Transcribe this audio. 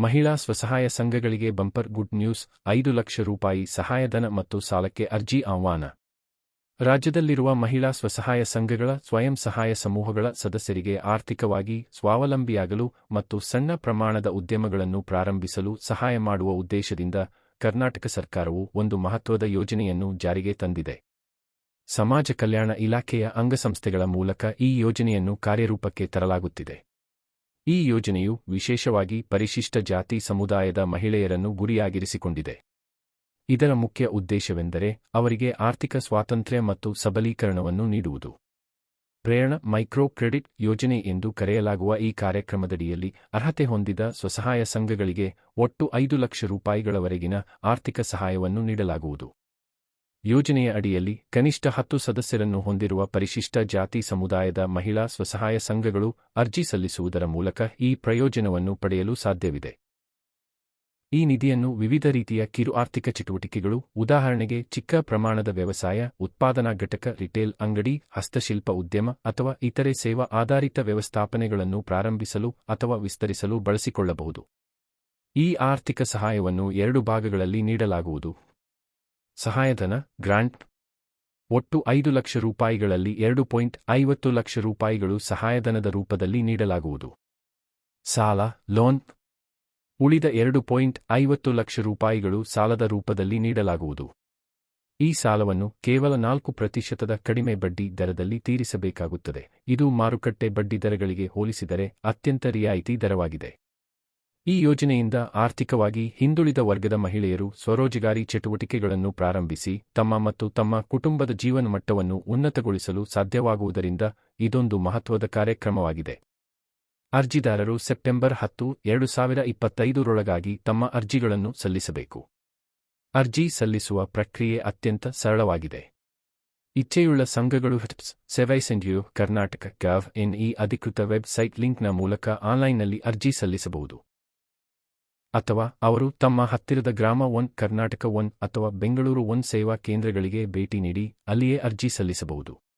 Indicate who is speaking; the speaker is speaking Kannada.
Speaker 1: ಮಹಿಳಾ ಸ್ವಸಹಾಯ ಸಂಘಗಳಿಗೆ ಬಂಪರ್ ಗುಡ್ ನ್ಯೂಸ್, ಐದು ಲಕ್ಷ ರೂಪಾಯಿ ಸಹಾಯಧನ ಮತ್ತು ಸಾಲಕ್ಕೆ ಅರ್ಜಿ ಆಹ್ವಾನ. ರಾಜ್ಯದಲ್ಲಿರುವ ಮಹಿಳಾ ಸ್ವಸಹಾಯ ಸಂಘಗಳ ಸ್ವಯಂ ಸಹಾಯ ಸಮೂಹಗಳ ಸದಸ್ಯರಿಗೆ ಆರ್ಥಿಕವಾಗಿ ಸ್ವಾವಲಂಬಿಯಾಗಲು ಮತ್ತು ಸಣ್ಣ ಪ್ರಮಾಣದ ಉದ್ಯಮಗಳನ್ನು ಪ್ರಾರಂಭಿಸಲು ಸಹಾಯ ಮಾಡುವ ಉದ್ದೇಶದಿಂದ ಕರ್ನಾಟಕ ಸರ್ಕಾರವು ಒಂದು ಮಹತ್ವದ ಯೋಜನೆಯನ್ನು ಜಾರಿಗೆ ತಂದಿದೆ. ಸಮಾಜ ಕಲ್ಯಾಣ ಇಲಾಖೆಯ ಅಂಗಸಂಸ್ಥೆಗಳ ಮೂಲಕ ಈ ಯೋಜನೆಯನ್ನು ಕಾರ್ಯರೂಪಕ್ಕೆ ತರಲಾಗುತ್ತಿದೆ. ಈ ಯೋಜನೆಯು ವಿಶೇಷವಾಗಿ ಪರಿಶಿಷ್ಟ ಜಾತಿ ಸಮುದಾಯದ ಮಹಿಳೆಯರನ್ನು ಗುರಿಯಾಗಿರಿಸಿಕೊಂಡಿದೆ. ಇದರ ಮುಖ್ಯ ಉದ್ದೇಶವೆಂದರೆ ಅವರಿಗೆ ಆರ್ಥಿಕ ಸ್ವಾತಂತ್ರ್ಯ ಮತ್ತು ಸಬಲೀಕರಣವನ್ನು ನೀಡುವುದು. ಪ್ರೇರಣ ಮೈಕ್ರೋ ಕ್ರೆಡಿಟ್ ಯೋಜನೆ ಎಂದು ಕರೆಯಲಾಗುವ ಈ ಕಾರ್ಯಕ್ರಮದಡಿಯಲ್ಲಿ ಅರ್ಹತೆ ಹೊಂದಿದ ಸ್ವಸಹಾಯ ಸಂಘಗಳಿಗೆ ಒಟ್ಟು ಐದು ಲಕ್ಷ ರೂಪಾಯಿಗಳವರೆಗಿನ ಆರ್ಥಿಕ ಸಹಾಯವನ್ನು ನೀಡಲಾಗುವುದು. ಯೋಜನೆಯ ಅಡಿಯಲ್ಲಿ ಕನಿಷ್ಠ ಹತ್ತು ಸದಸ್ಯರನ್ನು ಹೊಂದಿರುವ ಪರಿಶಿಷ್ಟ ಜಾತಿ ಸಮುದಾಯದ ಮಹಿಳಾ ಸ್ವಸಹಾಯ ಸಂಘಗಳು ಅರ್ಜಿ ಸಲ್ಲಿಸುವುದರ ಮೂಲಕ ಈ ಪ್ರಯೋಜನವನ್ನು ಪಡೆಯಲು ಸಾಧ್ಯವಿದೆ. ಈ ನಿಧಿಯನ್ನು ವಿವಿಧ ರೀತಿಯ ಕಿರು ಆರ್ಥಿಕ ಚಟುವಟಿಕೆಗಳು, ಉದಾಹರಣೆಗೆ ಚಿಕ್ಕ ಪ್ರಮಾಣದ ವ್ಯವಸಾಯ, ಉತ್ಪಾದನಾ ಘಟಕ, ರಿಟೇಲ್ ಅಂಗಡಿ, ಹಸ್ತಶಿಲ್ಪ ಉದ್ಯಮ ಅಥವಾ ಇತರೆ ಸೇವಾ ಆಧಾರಿತ ವ್ಯವಸ್ಥಾಪನೆಗಳನ್ನು ಪ್ರಾರಂಭಿಸಲು ಅಥವಾ ವಿಸ್ತರಿಸಲು ಬಳಸಿಕೊಳ್ಳಬಹುದು. ಈ ಆರ್ಥಿಕ ಸಹಾಯವನ್ನು ಎರಡು ಭಾಗಗಳಲ್ಲಿ ನೀಡಲಾಗುವುದು. ಸಹಾಯಧನ, ಗ್ರಾಂಟ್. ಒಟ್ಟು ಐದು ಲಕ್ಷ ರೂಪಾಯಿಗಳಲ್ಲಿ ಎರಡು ಪಾಯಿಂಟ್ ಐವತ್ತು ಲಕ್ಷ ರೂಪಾಯಿಗಳು ಸಹಾಯಧನದ ರೂಪದಲ್ಲಿ ನೀಡಲಾಗುವುದು. ಸಾಲ, ಲೋನ್. ಉಳಿದ ಎರಡು ಪಾಯಿಂಟ್ ಐವತ್ತು ಲಕ್ಷ ರೂಪಾಯಿಗಳು ಸಾಲದ ರೂಪದಲ್ಲಿ ನೀಡಲಾಗುವುದು. ಈ ಸಾಲವನ್ನು ಕೇವಲ ನಾಲ್ಕು ಪ್ರತಿಶತದ ಕಡಿಮೆ ಬಡ್ಡಿ ದರದಲ್ಲಿ ತೀರಿಸಬೇಕಾಗುತ್ತದೆ. ಇದು ಮಾರುಕಟ್ಟೆ ಬಡ್ಡಿ ದರಗಳಿಗೆ ಹೋಲಿಸಿದರೆ ಅತ್ಯಂತ ರಿಯಾಯಿತಿ ದರವಾಗಿದೆ. ಈ ಯೋಜನೆಯಿಂದ ಆರ್ಥಿಕವಾಗಿ ಹಿಂದುಳಿದ ವರ್ಗದ ಮಹಿಳೆಯರು ಸ್ವರೋಜಗಾರಿ ಚಟುವಟಿಕೆಗಳನ್ನು ಪ್ರಾರಂಭಿಸಿ ತಮ್ಮ ಮತ್ತು ತಮ್ಮ ಕುಟುಂಬದ ಜೀವನಮಟ್ಟವನ್ನು ಉನ್ನತಗೊಳಿಸಲು ಸಾಧ್ಯವಾಗುವುದರಿಂದ ಇದೊಂದು ಮಹತ್ವದ ಕಾರ್ಯಕ್ರಮವಾಗಿದೆ. ಅರ್ಜಿದಾರರು ಸೆಪ್ಟೆಂಬರ್ ಹತ್ತು, ಎರಡು ಸಾವಿರ ಇಪ್ಪತ್ತೈದರೊಳಗಾಗಿ ತಮ್ಮ ಅರ್ಜಿಗಳನ್ನು ಸಲ್ಲಿಸಬೇಕು. ಅರ್ಜಿ ಸಲ್ಲಿಸುವ ಪ್ರಕ್ರಿಯೆ ಅತ್ಯಂತ ಸರಳವಾಗಿದೆ. ಇಚ್ಛೆಯುಳ್ಳ ಸಂಘಗಳು ಹಿಟ್ಸ್ ಸೆವೈಸೆಂಡ್ಯು ಕರ್ನಾಟಕ, ಗವ್ ಎನ್ ಈ ಅಧಿಕೃತ ವೆಬ್ಸೈಟ್ ಲಿಂಕ್ನ ಮೂಲಕ ಆನ್ಲೈನ್ನಲ್ಲಿ ಅರ್ಜಿ ಸಲ್ಲಿಸಬಹುದು. ಅಥವಾ ಅವರು ತಮ್ಮ ಹತ್ತಿರದ ಗ್ರಾಮ ಒನ್, ಕರ್ನಾಟಕ ಒನ್ ಅಥವಾ ಬೆಂಗಳೂರು ಒನ್ ಸೇವಾ ಕೇಂದ್ರಗಳಿಗೆ ಭೇಟಿ ನೀಡಿ ಅಲ್ಲಿಯೇ ಅರ್ಜಿ ಸಲ್ಲಿಸಬಹುದು.